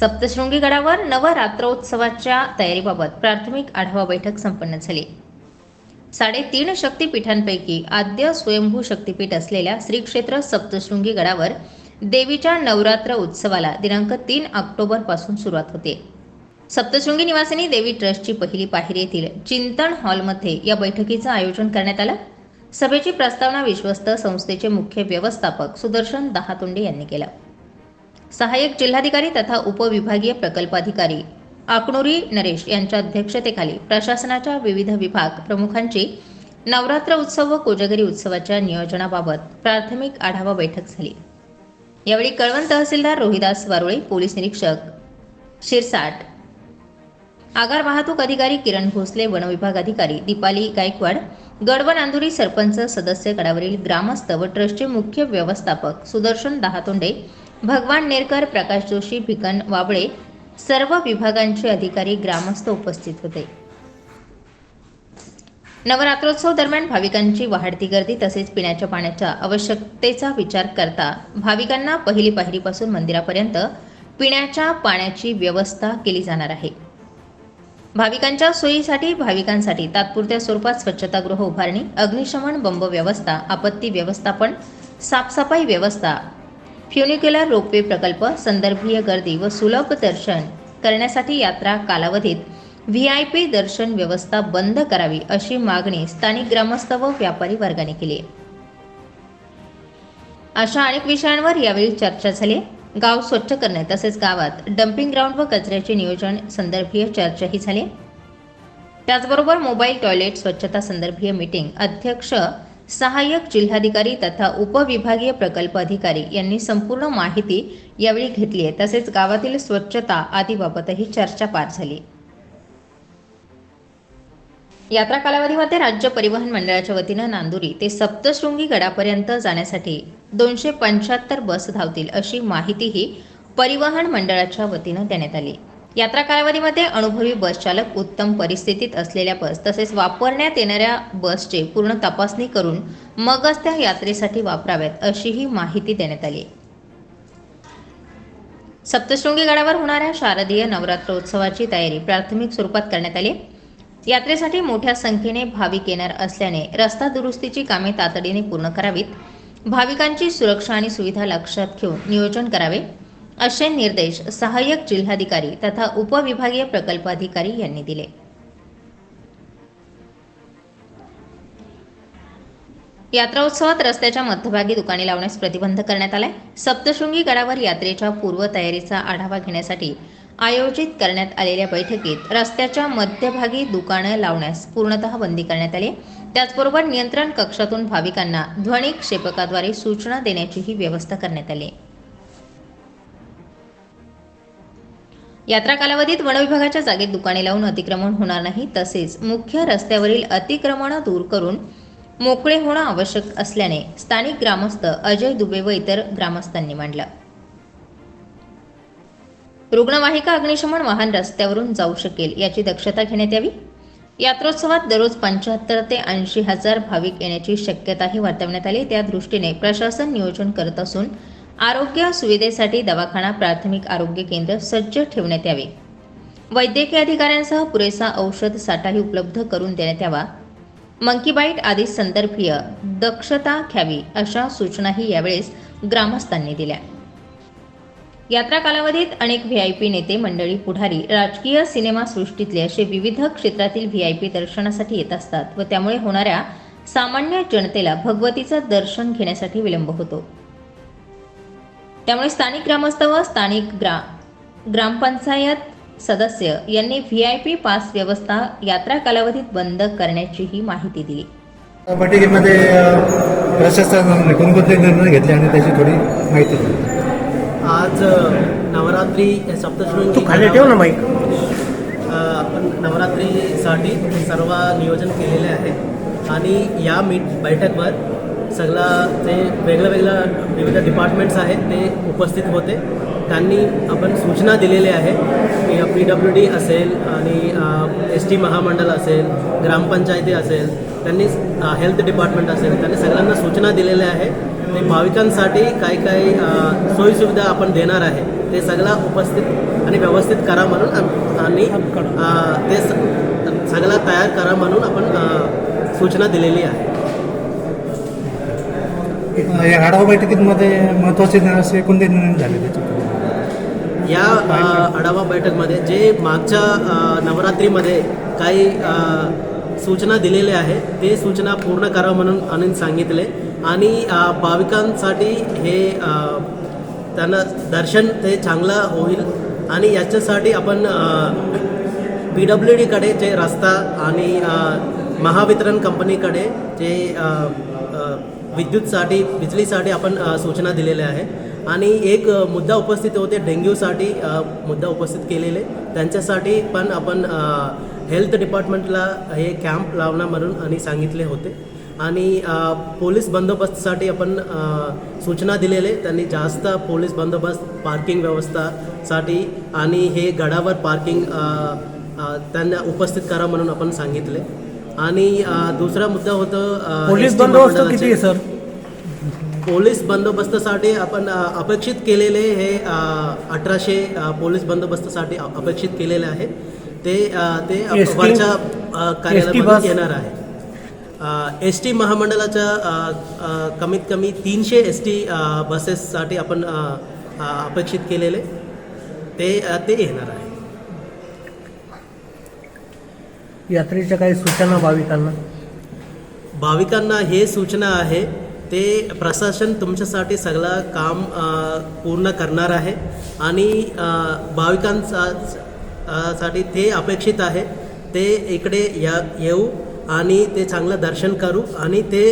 सप्तशृंगी गडावर नवरात्रोत्सवाच्या तयारीबाबत प्राथमिक आढावा बैठक संपन्न झाली. साडेतीन शक्तिपीठांपैकी आद्य स्वयंभू शक्तिपीठ असलेल्या श्री क्षेत्र सप्तशृंगी गडावर देवीच्या नवरात्र उत्सवाला दिनांक तीन ऑक्टोबरपासून सुरुवात होते. सप्तशृंगी निवासिनी देवी ट्रस्टची पहिली पायरी येथील चिंतन हॉलमध्ये या बैठकीचं आयोजन करण्यात आलं. सभेची प्रस्तावना विश्वस्त संस्थेचे मुख्य व्यवस्थापक सुदर्शन दहातोंडे यांनी केला. सहाय्यक जिल्हाधिकारी तथा उपविभागीय प्रकल्पाधिकारी. आकणुरी नरेश यांच्या अध्यक्षतेखाली प्रशासनाच्या विविध विभाग प्रमुखांची नवरात्र उत्सव व कोजागरी उत्सवाच्या नियोजनाबाबत प्राथमिक आढावा बैठक झाली. यावेळी कळवण तहसीलदार रोहिदास वारुळे पोलीस निरीक्षक शिरसाट आगार वाहतूक अधिकारी किरण भोसले वनविभाग अधिकारी दीपाली गायकवाड गडवन नांदुरी सरपंच सदस्य गडावरील ग्रामस्थ व ट्रस्टचे मुख्य व्यवस्थापक सुदर्शन दहातोंडे भगवान नेरकर प्रकाश जोशी भिकन वाबळे सर्व विभागांचे अधिकारी ग्रामस्थ उपस्थित होते. नवरात्रोत्सव दरम्यान भाविकांची वाढती गर्दी तसेच पिण्याच्या पाण्याच्या आवश्यकतेचा विचार करता भाविकांना पहिली पायरीपासून मंदिरापर्यंत पिण्याच्या पाण्याची व्यवस्था केली जाणार आहे. भाविकांच्या सोयीसाठी भाविकांसाठी तात्पुरत्या स्वरूपात स्वच्छतागृह उभारणी अग्निशमन बंब व्यवस्था आपत्ती व्यवस्थापन साफसफाई व्यवस्था फ्युनिक्युलर रोपवे प्रकल्प संदर्भीय गर्दी व सुलभ दर्शन करण्यासाठी यात्रा कालावधीत व्ही आय पी दर्शन व्यवस्था बंद करावी अशी मागणी स्थानिक ग्रामस्थ व व्यापारी वर्गाने केली. अशा अनेक विषयांवर यावेळी चर्चा झाली. गाव स्वच्छ करणे तसेच गावात डम्पिंग ग्राउंड व कचऱ्याचे नियोजन संदर्भीय चर्चाही झाली. त्याचबरोबर मोबाईल टॉयलेट स्वच्छता संदर्भीय मीटिंग अध्यक्ष सहाय्यक जिल्हाधिकारी तथा उपविभागीय प्रकल्प अधिकारी यांनी संपूर्ण माहिती यावेळी घेतली आहे. तसेच गावातील स्वच्छता आदीबाबतही चर्चा पार झाली. यात्रा कालावधीमध्ये राज्य परिवहन मंडळाच्या वतीनं नांदुरी ते सप्तशृंगी गडापर्यंत जाण्यासाठी दोनशे पंच्याहत्तर बस धावतील अशी माहितीही परिवहन मंडळाच्या वतीनं देण्यात आली. यात्रा कालावधीमध्ये अनुभवी बस चालक उत्तम परिस्थितीत असलेल्या बस तसेच वापरण्यात येणाऱ्या बसचे पूर्ण तपासणी करून मगच त्या यात्रेसाठी वापराव्यात अशीही माहिती देण्यात आली. सप्तशृंगी गडावर होणाऱ्या शारदीय नवरात्रोत्सवाची तयारी प्राथमिक स्वरूपात करण्यात आली. यात्रेसाठी मोठ्या संख्येने भाविक येणार असल्याने रस्ता दुरुस्तीची कामे तातडीने पूर्ण करावीत. भाविकांची सुरक्षा आणि सुविधा लक्षात घेऊन नियोजन करावे. असे निर्देश सहाय्यक जिल्हाधिकारी तथा उपविभागीय प्रकल्प अधिकारी यांनी दिले. यात्रा उत्सवात रस्त्याच्या मध्यभागी दुकाने लावण्यास प्रतिबंध करण्यात आलाय. सप्तशृंगी गडावर यात्रेच्या पूर्वतयारीचा आढावा घेण्यासाठी आयोजित करण्यात आलेल्या बैठकीत रस्त्याच्या मध्यभागी दुकानं लावण्यास पूर्णतः बंदी करण्यात आली. त्याचबरोबर नियंत्रण कक्षातून भाविकांना ध्वनिक्षेपकाद्वारे सूचना देण्याचीही व्यवस्था करण्यात आली. यात्रा कालावधीत वनविभागाच्या जागेत दुकाने लावून अतिक्रमण होणार नाही तसेच मुख्य रस्त्यावरील अतिक्रमण दूर करून मोकळे होणं आवश्यक असल्याने स्थानिक ग्रामस्थ अजय दुबे व इतर ग्रामस्थांनी मांडलं. रुग्णवाहिका अग्निशमन वाहन रस्त्यावरून जाऊ शकेल याची दक्षता घेण्यात यावी. यात्रोत्सवात दररोज पंच्याहत्तर ते ऐंशी हजार भाविक येण्याची शक्यताही वर्तवण्यात आली. त्या दृष्टीने प्रशासन नियोजन करत असून आरोग्य सुविधेसाठी दवाखाना प्राथमिक आरोग्य केंद्र सज्ज ठेवण्यात यावे. वैद्यकीय अधिकाऱ्यांसह पुरेसा औषध साठाही उपलब्ध करून देण्यात यावा. मंकी बाईट आदी संदर्भीय दक्षता घ्यावी अशा सूचनाही यावेळेस ग्रामस्थांनी दिल्या. यात्रा कालावधीत अनेक व्ही आय पी नेते मंडळी पुढारी राजकीय सिनेमा सृष्टीतले असे विविध क्षेत्रातील व्ही आय पी दर्शनासाठी येत असतात व त्यामुळे होणाऱ्या सामान्य जनतेला भगवतीचं दर्शन घेण्यासाठी विलंब होतो. त्यामुळे स्थानिक ग्रामस्थ व स्थानिक ग्रा ग्रामपंचायत सदस्य यांनी व्ही आय पी पास व्यवस्था यात्रा कालावधीत बंद करण्याचीही माहिती दिली. बैठकीमध्ये प्रशासनाने कोणकोणते निर्णय घेतले आणि त्याची थोडी माहिती दिली आज नवरात्री सप्तशृंगी तू खाली ठेव ना माईक. अ, आपण नवरात्रीसाठी सर्व नियोजन केलेले आहे. आणि या मीट बैठकवर सगळा ते वेगळं वेगळं विविध डिपार्टमेंट्स आहेत ते उपस्थित होते. त्यांनी आपण सूचना दिलेल्या आहे की पी डब्ल्यू डी असेल आणि एस टी महामंडळ असेल ग्रामपंचायती असेल त्यांनी हेल्थ डिपार्टमेंट असेल त्यांनी सगळ्यांना सूचना दिलेल्या आहे. ते भाविकांसाठी काही काही सोयीसुविधा आपण देणार आहे. ते सगळं उपस्थित आणि व्यवस्थित करा म्हणून आणि ते सगळा तयार करा म्हणून आपण सूचना दिलेली आहे. म्हणजे या आढावा बैठकीमध्ये महत्त्वाचे असे कोणते निर्णय झाले त्याचे या आढावा बैठकमध्ये जे मागच्या नवरात्रीमध्ये काही सूचना दिलेल्या आहेत ते सूचना पूर्ण करा म्हणून आणि सांगितले आणि भाविकांसाठी हे त्यांना दर्शन ते चांगलं होईल आणि याच्यासाठी आपण पी डब्ल्यू डीकडे जे रस्ता आणि महावितरण कंपनीकडे जे विद्युतसाठी बिजलीसाठी आपण सूचना दिलेल्या आहे आणि एक मुद्दा उपस्थित होते डेंग्यूसाठी मुद्दा उपस्थित केलेले. त्यांच्यासाठी पण आपण हेल्थ डिपार्टमेंटला हे कॅम्प लावणं म्हणून आणि सांगितले होते. आणि पोलीस बंदोबस्तसाठी आपण सूचना दिलेले. त्यांनी जास्त पोलीस बंदोबस्त पार्किंग व्यवस्थासाठी आणि हे गडावर पार्किंग त्यांना उपस्थित करा म्हणून आपण सांगितले. आणि दुसरा मुद्दा होतं पोलीस बंदोबस्त किती आहे सर? पोलीस बंदोबस्तासाठी आपण अपेक्षित केलेले हे अठराशे पोलीस बंदोबस्तासाठी अपेक्षित केलेले आहे. ते ते वरच्या कार्यालयामध्ये? येणार आहे. एस टी महामंडळाच्या कमीत कमी तीनशे एस टी बसेससाठी आपण अपेक्षित केलेले. ते ते येणार आहे. यात्रेच्या काही सूचना भाविकांना? भाविकांना हे सूचना आहे ते प्रशासन तुमच्यासाठी सगळं काम पूर्ण करणार आहे आणि भाविकांचा साठी ते अपेक्षित आहे ते इकडे या येऊ आणि ते चांगलं दर्शन करू आणि ते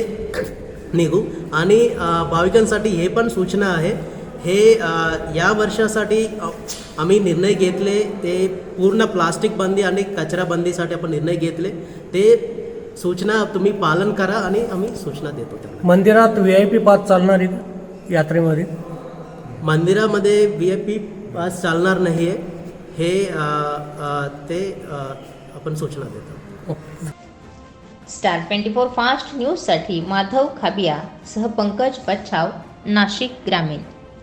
निघू आणि भाविकांसाठी हे पण सूचना आहे हे या वर्षासाठी आम्ही निर्णय घेतले ते पूर्ण प्लास्टिक बंदी आणि कचरा बंदीसाठी आपण निर्णय घेतले. ते सूचना तुम्ही पालन करा आणि आम्ही सूचना देतो त्यांना. मंदिरात व्ही आय पी पास चालणार आहे का यात्रेमध्ये? मंदिरामध्ये व्ही आय पी पास चालणार नाही आहे हे ते आपण सूचना देतो. स्टार ट्वेंटी फोर फास्ट न्यूजसाठी माधव खाबिया सह पंकज बच्छाव नाशिक ग्रामीण.